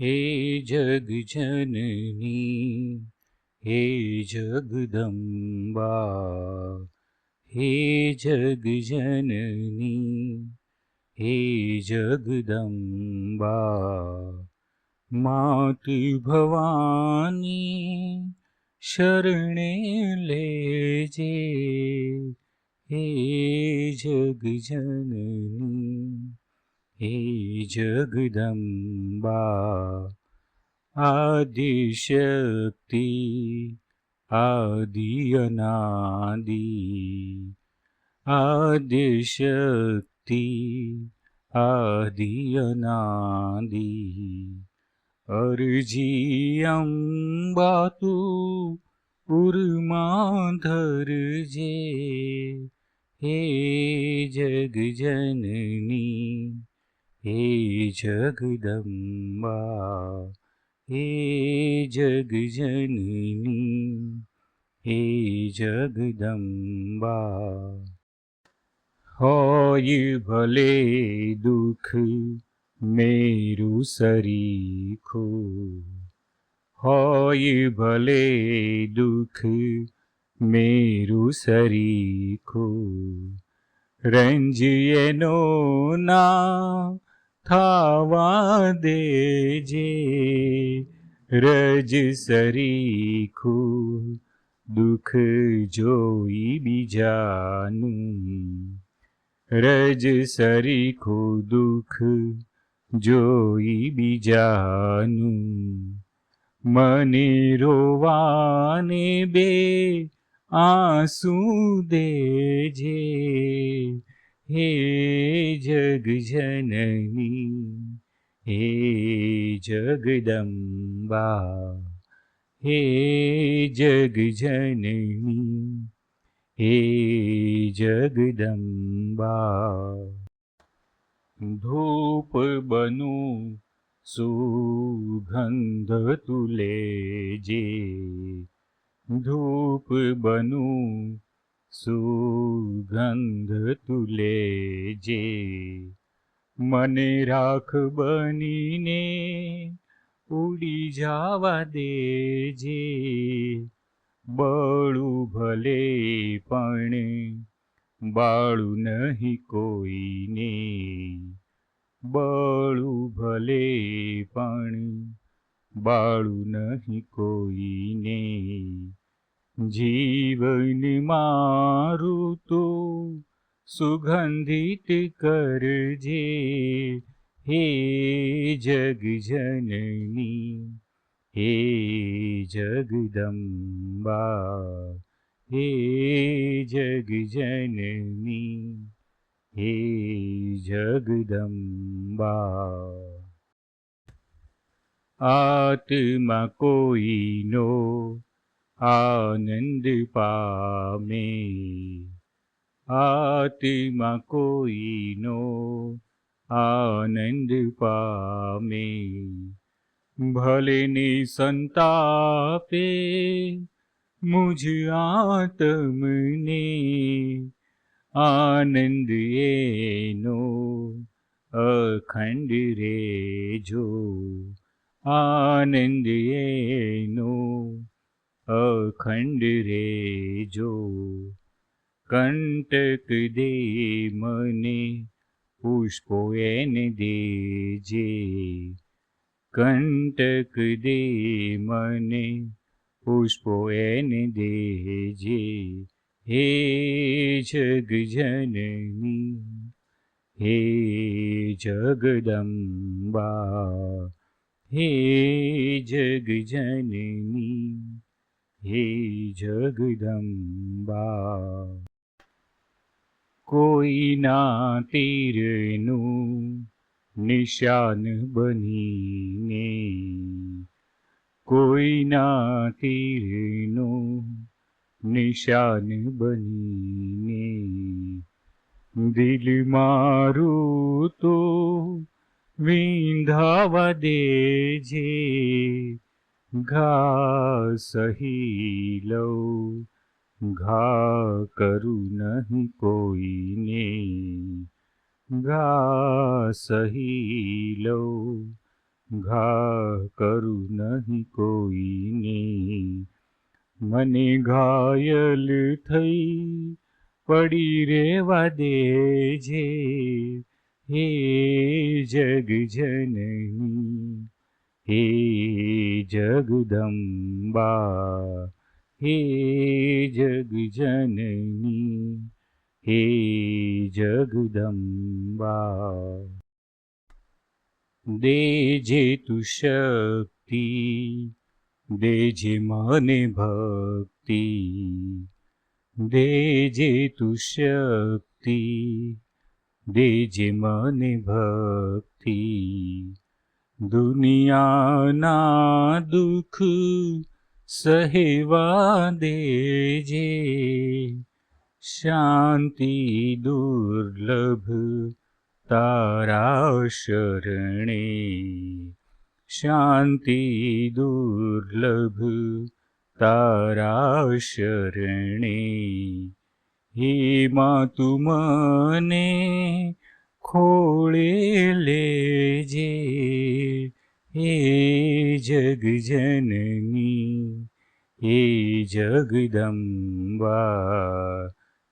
हे जग जननी हे जगदम्बा, हे जग जननी हे जगदम्बा, मातु भवानी शरणे लेजे हे जग जननी હે જગદંબા આદિશક્તિ આદિ અનાદિ આદિશક્તિ આદિ અનાદિ અરજી અંબા તું ઉર્માધર જે હે જગજનની हे जगदम्बा हे जगजननी हे जगदम्बा। होय भले दुख मेरु सरीखो होय भले दुख मेरु सरीखो। रञ्जयनो ना થાવા દેજે. રજ સરીખું દુઃખ જોઈ બીજાનું. રજ સરીખું દુઃખ જોઈ બીજાનું. મને રોવાને બે આંસુ દેજે. हे जगजननी हे जगदम्बा हे जगजननी हे जगदम्बा। धूप बनो सुगन्ध तुले जे धूप बनू સુગંધ તુલે જે મને રાખ બનીને ઉડી જવા દેજે. બળું ભલે પણ બાળું નહીં કોઈને. બળું ભલે પણ બાળું નહીં કોઈને. जीवन करजे हे जगजननी हे जगदम्बा हे जगजननी हे जगदम्बा। आत्मा कोई नो आनंद पामे आत्मा की नो पामे भले भलेनि संतापे मत मे आनन्दे नो अखंड रे जो आनन्दो અખંડ રેજો કંટક દે મને પુષ્પો એને દેજે કંટક દે મને પુષ્પો એને દેજે હે જગજનની હે જગદંબા હે જગજનની હે જગદંબા. કોઈના તીરનું નિશાન બનીને કોઈના તીરનું નિશાન બનીને, દિલ મારું તો વિંધાવા દેજે. ઘા સહી લઉં ઘા કરું નહીં કોઈને ઘા સહી લઉં ઘા કરું નહીં કોઈને મને ઘાયલ થઈ પડી રેવા દેજે હે જગ જનની हे जगदम्बा हे जगजननी हे जगदम्बा। देजे तु शक्ति देजे मने भक्ति देजे तु शक्ति देजे मने भक्ति। દુનિયાના દુઃખ સહેવા દેજે. શાંતિ દુર્લભ તારા શરણે. શાંતિ દુર્લભ તારા શરણે. હે માં તું મને ખોળે લેજે. हे जगजननी हे जगदम्बा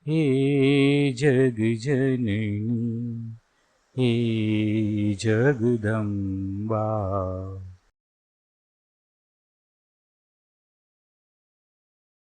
हे जगजननी हे जगदम्बा।